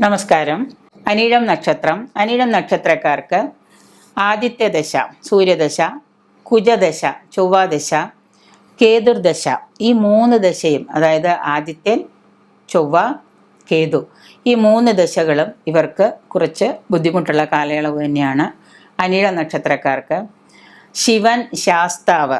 നമസ്കാരം. അനിഴം നക്ഷത്രം. അനിഴം നക്ഷത്രക്കാർക്ക് ആദിത്യ ദശ സൂര്യദശ കുജദശ ചൊവ്വാദശ കേതുർദശ. ഈ മൂന്ന് ദശയും അതായത് ആദിത്യൻ ചൊവ്വ കേതു. ഈ മൂന്ന് ദശകളും ഇവർക്ക് കുറച്ച് ബുദ്ധിമുട്ടുള്ള കാലയളവ് തന്നെയാണ് അനിഴ നക്ഷത്രക്കാർക്ക്. ശിവൻ ശാസ്താവ്.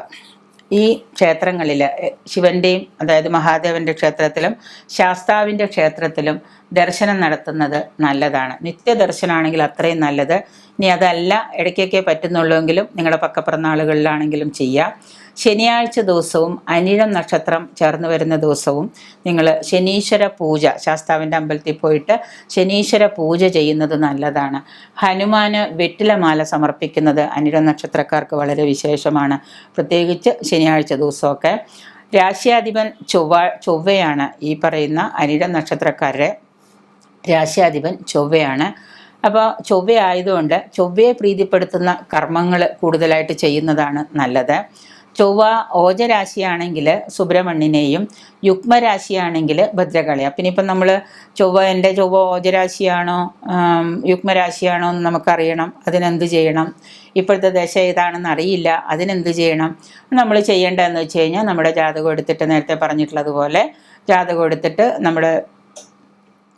ഈ ക്ഷേത്രങ്ങളിൽ ശിവന്റെയും അതായത് മഹാദേവന്റെ ക്ഷേത്രത്തിലും ശാസ്താവിന്റെ ക്ഷേത്രത്തിലും ദർശനം നടത്തുന്നത് നല്ലതാണ്. നിത്യദർശനമാണെങ്കിൽ അത്രയും നല്ലത്. ഇനി അതല്ല ഇടയ്ക്കൊക്കെ പറ്റുന്നുള്ളൂവെങ്കിലും നിങ്ങളുടെ പക്കപ്പിറന്നാളുകളിലാണെങ്കിലും ചെയ്യാം. ശനിയാഴ്ച ദിവസവും അനിഴം നക്ഷത്രം ചേർന്ന് വരുന്ന ദിവസവും നിങ്ങൾ ശനീശ്വര പൂജ ശാസ്താവിന്റെ അമ്പലത്തിൽ പോയിട്ട് ശനീശ്വര പൂജ ചെയ്യുന്നത് നല്ലതാണ്. ഹനുമാന് വെറ്റിലമാല സമർപ്പിക്കുന്നത് അനിഴം നക്ഷത്രക്കാർക്ക് വളരെ വിശേഷമാണ്. പ്രത്യേകിച്ച് ശനിയാഴ്ച ദിവസമൊക്കെ. രാശ്യാധിപൻ ചൊവ്വ ചൊവ്വയാണ് ഈ പറയുന്ന അനിഴം നക്ഷത്രക്കാരുടെ രാശ്യാധിപൻ ചൊവ്വയാണ്. അപ്പോൾ ചൊവ്വ ആയതുകൊണ്ട് ചൊവ്വയെ പ്രീതിപ്പെടുത്തുന്ന കർമ്മങ്ങൾ കൂടുതലായിട്ട് ചെയ്യുന്നതാണ് നല്ലത്. ചൊവ്വ ഓജരാശിയാണെങ്കിൽ സുബ്രഹ്മണ്യനെയും യുഗ്മരാശിയാണെങ്കിൽ ഭദ്രകളി പിന്നെ ഇപ്പം നമ്മൾ ചൊവ്വ എന്റെ ചൊവ്വ ഓജരാശിയാണോ യുഗ്മരാശിയാണോ എന്ന് നമുക്കറിയണം. അതിനെന്ത് ചെയ്യണം? ഇപ്പോഴത്തെ ദശ ഏതാണെന്ന് അറിയില്ല. അതിനെന്ത് ചെയ്യണം? നമ്മൾ ചെയ്യേണ്ടതെന്ന് വെച്ച് കഴിഞ്ഞാൽ നമ്മുടെ ജാതകം എടുത്തിട്ട് നേരത്തെ പറഞ്ഞിട്ടുള്ളതുപോലെ ജാതകം എടുത്തിട്ട് നമ്മുടെ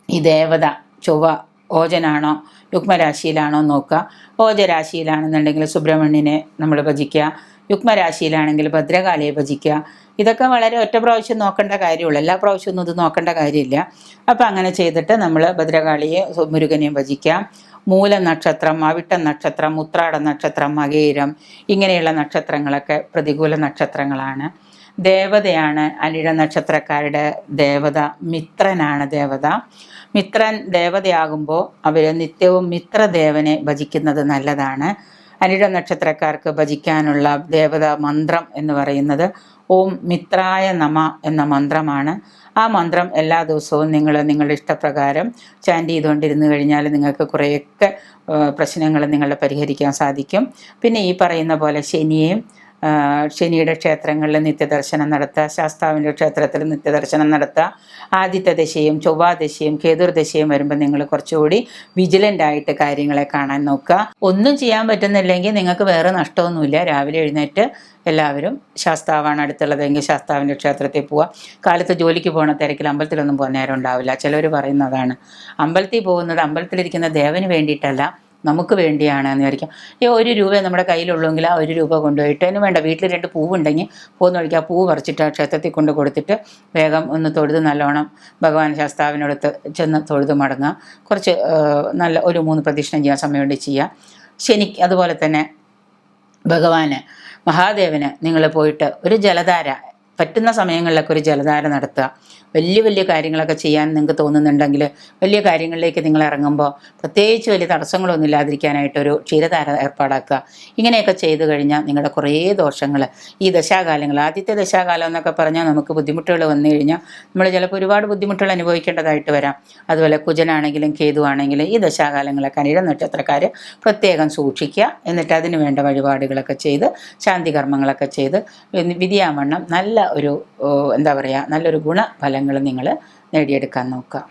ഈ ദേവത ചൊവ്വ ഓജനാണോ യുഗ്മരാശിയിലാണോ നോക്കുക. ഓജരാശിയിലാണെന്നുണ്ടെങ്കിൽ സുബ്രഹ്മണ്യനെ നമ്മൾ ഭജിക്കുക. യുഗ്മരാശിയിലാണെങ്കിൽ ഭദ്രകാളിയെ ഭജിക്കുക. ഇതൊക്കെ വളരെ ഒറ്റ പ്രാവശ്യം നോക്കേണ്ട കാര്യമുള്ളൂ. എല്ലാ പ്രാവശ്യമൊന്നും ഇത് നോക്കേണ്ട കാര്യമില്ല. അപ്പോൾ അങ്ങനെ ചെയ്തിട്ട് നമ്മൾ ഭദ്രകാളിയെ മുരുകനെയും ഭജിക്കാം മൂല നക്ഷത്രം അവിട്ട നക്ഷത്രം ഉത്രാട നക്ഷത്രം മകേരം ഇങ്ങനെയുള്ള നക്ഷത്രങ്ങളൊക്കെ പ്രതികൂല നക്ഷത്രങ്ങളാണ്. ദേവതയാണ് അനിഴ നക്ഷത്രക്കാരുടെ ദേവത മിത്രനാണ് ദേവത. മിത്രൻ ദേവതയാകുമ്പോൾ അവർ നിത്യവും മിത്രദേവനെ ഭജിക്കുന്നത് നല്ലതാണ്. അനിഴ നക്ഷത്രക്കാർക്ക് ഭജിക്കാനുള്ള ദേവത മന്ത്രം എന്ന് പറയുന്നത് ഓം മിത്രായ നമ എന്ന മന്ത്രമാണ്. ആ മന്ത്രം എല്ലാ ദിവസവും നിങ്ങൾ നിങ്ങളുടെ ഇഷ്ടപ്രകാരം ചാന്റ് ചെയ്തുകൊണ്ടിരുന്നു കഴിഞ്ഞാൽ നിങ്ങൾക്ക് കുറേയൊക്കെ പ്രശ്നങ്ങൾ നിങ്ങളെ പരിഹരിക്കാൻ സാധിക്കും. പിന്നെ ഈ പറയുന്ന പോലെ ശനിയെയും ശനിയുടെ ക്ഷേത്രങ്ങളിൽ നിത്യദർശനം നടത്തുക ശാസ്താവിന്റെ ക്ഷേത്രത്തിൽ നിത്യദർശനം നടത്തുക. ആദിത്യ ദശയും ചൊവ്വാദശയും കേതുർദശയും വരുമ്പോൾ നിങ്ങൾ കുറച്ചുകൂടി വിജിലന്റ് ആയിട്ട് കാര്യങ്ങളെ കാണാൻ നോക്കുക. ഒന്നും ചെയ്യാൻ പറ്റുന്നില്ലെങ്കിൽ നിങ്ങൾക്ക് വേറെ നഷ്ടമൊന്നുമില്ല. രാവിലെ എഴുന്നേറ്റ് എല്ലാവരും ശാസ്താവാണ് അടുത്തുള്ളതെങ്കിൽ ശാസ്താവിന്റെ ക്ഷേത്രത്തിൽ പോവുക. കാലത്ത് ജോലിക്ക് പോകുന്ന തിരക്കിൽ അമ്പലത്തിലൊന്നും പോകാൻ നേരം ഉണ്ടാവില്ല. ചിലർ പറയുന്നതാണ് അമ്പലത്തിൽ പോകുന്നത് അമ്പലത്തിലിരിക്കുന്ന ദേവന് വേണ്ടിയിട്ടല്ല. നമുക്ക് വേണ്ടിയാണ് എന്ന് വിചാരിക്കാം. ഈ ഒരു രൂപ നമ്മുടെ കയ്യിലുള്ളെങ്കിൽ ആ ഒരു രൂപ കൊണ്ടുപോയിട്ട് അതിന് വേണ്ട വീട്ടിൽ രണ്ട് പൂവുണ്ടെങ്കിൽ പൂന്ന് വിളിക്കുക. ആ പൂവ് പറിച്ചിട്ട് ആ ക്ഷേത്രത്തിൽ കൊണ്ട് കൊടുത്തിട്ട് വേഗം ഒന്ന് തൊഴുത് നല്ലോണം ഭഗവാൻ ശാസ്താവിനടുത്ത് ചെന്ന് തൊഴുത് മടങ്ങുക. കുറച്ച് നല്ല ഒരു മൂന്ന് പ്രദക്ഷിണം ചെയ്യാൻ സമയം സമയമുണ്ട് ചെയ്യുക. ശനി അതുപോലെ തന്നെ ഭഗവാന് മഹാദേവന് നിങ്ങൾ പോയിട്ട് ഒരു ജലധാര പറ്റുന്ന സമയങ്ങളിലൊക്കെ ഒരു ജലധാര നടത്തുക. വലിയ വലിയ കാര്യങ്ങളൊക്കെ ചെയ്യാൻ നിങ്ങൾക്ക് തോന്നുന്നുണ്ടെങ്കിൽ വലിയ കാര്യങ്ങളിലേക്ക് നിങ്ങൾ ഇറങ്ങുമ്പോൾ പ്രത്യേകിച്ച് വലിയ തടസ്സങ്ങളൊന്നും ഇല്ലാതിരിക്കാനായിട്ടൊരു ക്ഷീരധാര ഏർപ്പാടാക്കുക. ഇങ്ങനെയൊക്കെ ചെയ്തു കഴിഞ്ഞാൽ നിങ്ങളുടെ കുറേ ദോഷങ്ങൾ ഈ ദശാകാലങ്ങൾ ആദ്യത്തെ ദശാകാലം എന്നൊക്കെ പറഞ്ഞാൽ നമുക്ക് ബുദ്ധിമുട്ടുകൾ വന്നു കഴിഞ്ഞാൽ നമ്മൾ ചിലപ്പോൾ ഒരുപാട് ബുദ്ധിമുട്ടുകൾ അനുഭവിക്കേണ്ടതായിട്ട് വരാം. അതുപോലെ കുജനാണെങ്കിലും കേതുവാണെങ്കിലും ഈ ദശാകാലങ്ങളൊക്കെ അനിഴ നക്ഷത്രക്കാർ പ്രത്യേകം സൂക്ഷിക്കുക. എന്നിട്ട് അതിന് വേണ്ട വഴിപാടുകളൊക്കെ ചെയ്ത് ശാന്തി കർമ്മങ്ങളൊക്കെ ചെയ്ത് വിധിയാവണ്ണം നല്ല ഒരു എന്താ പറയുക നല്ലൊരു ഗുണഫലങ്ങൾ നിങ്ങൾ നേടിയെടുക്കാൻ നോക്കുക.